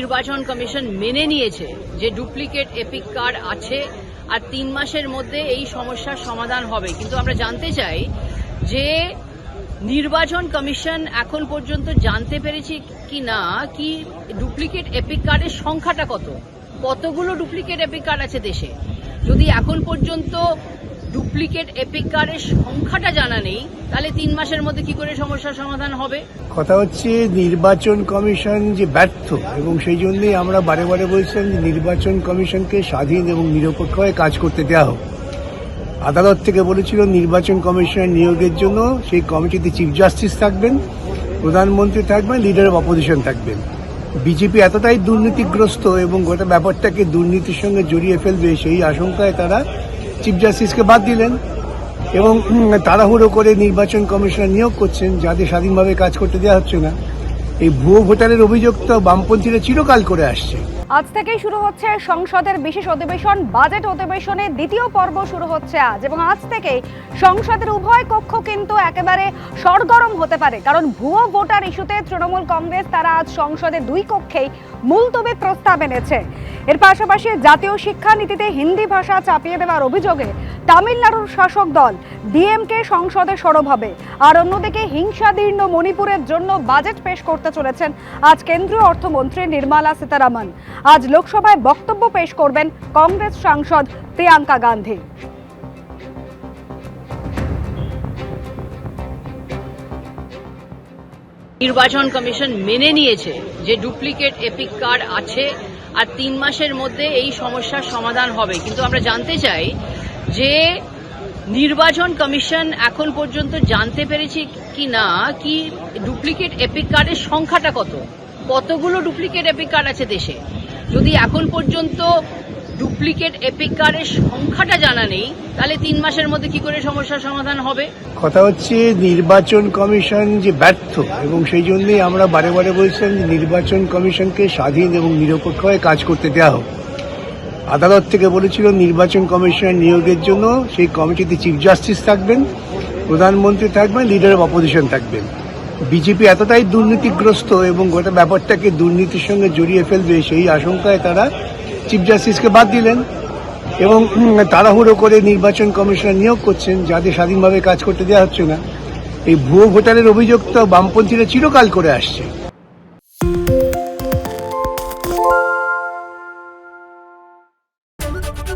নির্বাচন কমিশন মেনে নিয়েছে যে ডুপ্লিকেট এপিক কার্ড আছে আর তিন মাসের মধ্যে এই সমস্যার সমাধান হবে। কিন্তু আমরা জানতে চাই যে নির্বাচন কমিশন এখন পর্যন্ত জানতে পেরেছি কি না, কি ডুপ্লিকেট এপিক কার্ডের সংখ্যাটা কত? কতগুলো ডুপ্লিকেট এপিক কার্ড আছে দেশে? যদি এখন পর্যন্ত ডুপ্লিকেট এপিক কার্ডের সংখ্যাটা জানা নেই। তাহলে তিন মাসের মধ্যে কি করে সমস্যার সমাধান হবে? কথা হচ্ছে নির্বাচন কমিশন যে ব্যর্থ এবং সেই জন্যই আমরা বারে বারে বলছিলাম যে নির্বাচন কমিশনকে স্বাধীন এবং নিরপেক্ষ হয়ে কাজ করতে দেওয়া হোক। আদালত থেকে বলেছিল নির্বাচন কমিশনের নিয়োগের জন্য সেই কমিটিতে চিফ জাস্টিস থাকবেন, প্রধানমন্ত্রী থাকবেন লিডার অফ অপোজিশন থাকবেন। বিজেপি এতটাই দুর্নীতিগ্রস্ত এবং গোটা ব্যাপারটাকে দুর্নীতির সঙ্গে জড়িয়ে ফেলবে সেই আশঙ্কায় তারা চিফ জাস্টিসকে বাদ দিলেন এবং তাড়াহুড়ো করে নির্বাচন কমিশনার নিয়োগ করছেন যাদের স্বাধীনভাবে কাজ করতে দেওয়া হচ্ছে না। এই ভুয়ো ভোটারের অভিযোগ তো বামপন্থীরা চিরকাল করে আসছে। আজ থেকেই শুরু হচ্ছে সংসদের বিশেষ অধিবেশন, বাজেট অধিবেশনের দ্বিতীয় পর্ব শুরু হচ্ছে আজ এবং আজ থেকেই সংসদের উভয় কক্ষ কিন্তু একেবারে সরগরম হতে পারে। কারণ ভুয়ো ভোটার ইস্যুতে তৃণমূল কংগ্রেস, তারা আজ সংসদে দুই কক্ষেই মুলতবি প্রস্তাব এনেছে। এর পাশাপাশি জাতীয় শিক্ষানীতিতে হিন্দি ভাষা চাপিয়ে দেওয়ার অভিযোগে তামিলনাড়ুর শাসক দল ডিএমকে সংসদে সরব হবে। আর অন্যদিকে হিংসাদীর্ণ মণিপুরের জন্য বাজেট পেশ করতে চলেছেন আজ কেন্দ্রীয় অর্থমন্ত্রী নির্মলা সীতারামন। আজ লোকসভায় বক্তব্য পেশ করবেন কংগ্রেস সাংসদ প্রিয়াঙ্কা গান্ধী। নির্বাচন কমিশন মেনে নিয়েছে যে ডুপ্লিকেট এপিক কার্ড আছে আর তিন মাসের মধ্যে এই সমস্যার সমাধান হবে। কিন্তু আমরা জানতে চাই যে নির্বাচন কমিশন এখন পর্যন্ত জানতে পেরেছি কি না কি ডুপ্লিকেট এপিক কার্ডের সংখ্যাটা কত? কতগুলো ডুপ্লিকেট এপিক কার্ড আছে দেশে? যদি এখন পর্যন্ত ডুপ্লিকেট এপিক কার্ডের সংখ্যাটা জানা নেই, তাহলে তিন মাসের মধ্যে কি করে সমস্যার সমাধান হবে? কথা হচ্ছে নির্বাচন কমিশন যে ব্যর্থ, এবং সেই জন্যই আমরা বারে বারে বলছিলাম নির্বাচন কমিশনকে স্বাধীন এবং নিরপেক্ষ হয়ে কাজ করতে দেওয়া হোক। আদালত থেকে বলেছিল নির্বাচন কমিশনের নিয়োগের জন্য সেই কমিটিতে চিফ জাস্টিস থাকবেন, প্রধানমন্ত্রী থাকবেন লিডার অফ অপোজিশন থাকবেন। বিজেপি এতটাই দুর্নীতিগ্রস্ত এবং গোটা ব্যাপারটাকে দুর্নীতির সঙ্গে জড়িয়ে ফেলবে সেই আশঙ্কায় তারা চিফ জাস্টিসকে বাদ দিলেন এবং তাড়াহুড়ো করে নির্বাচন কমিশনার নিয়োগ করছেন যাদের স্বাধীনভাবে কাজ করতে দেওয়া হচ্ছে না। এই ভুয়ো ভোটারের অভিযোগ তো বামপন্থীরা চিরকাল করে আসছে।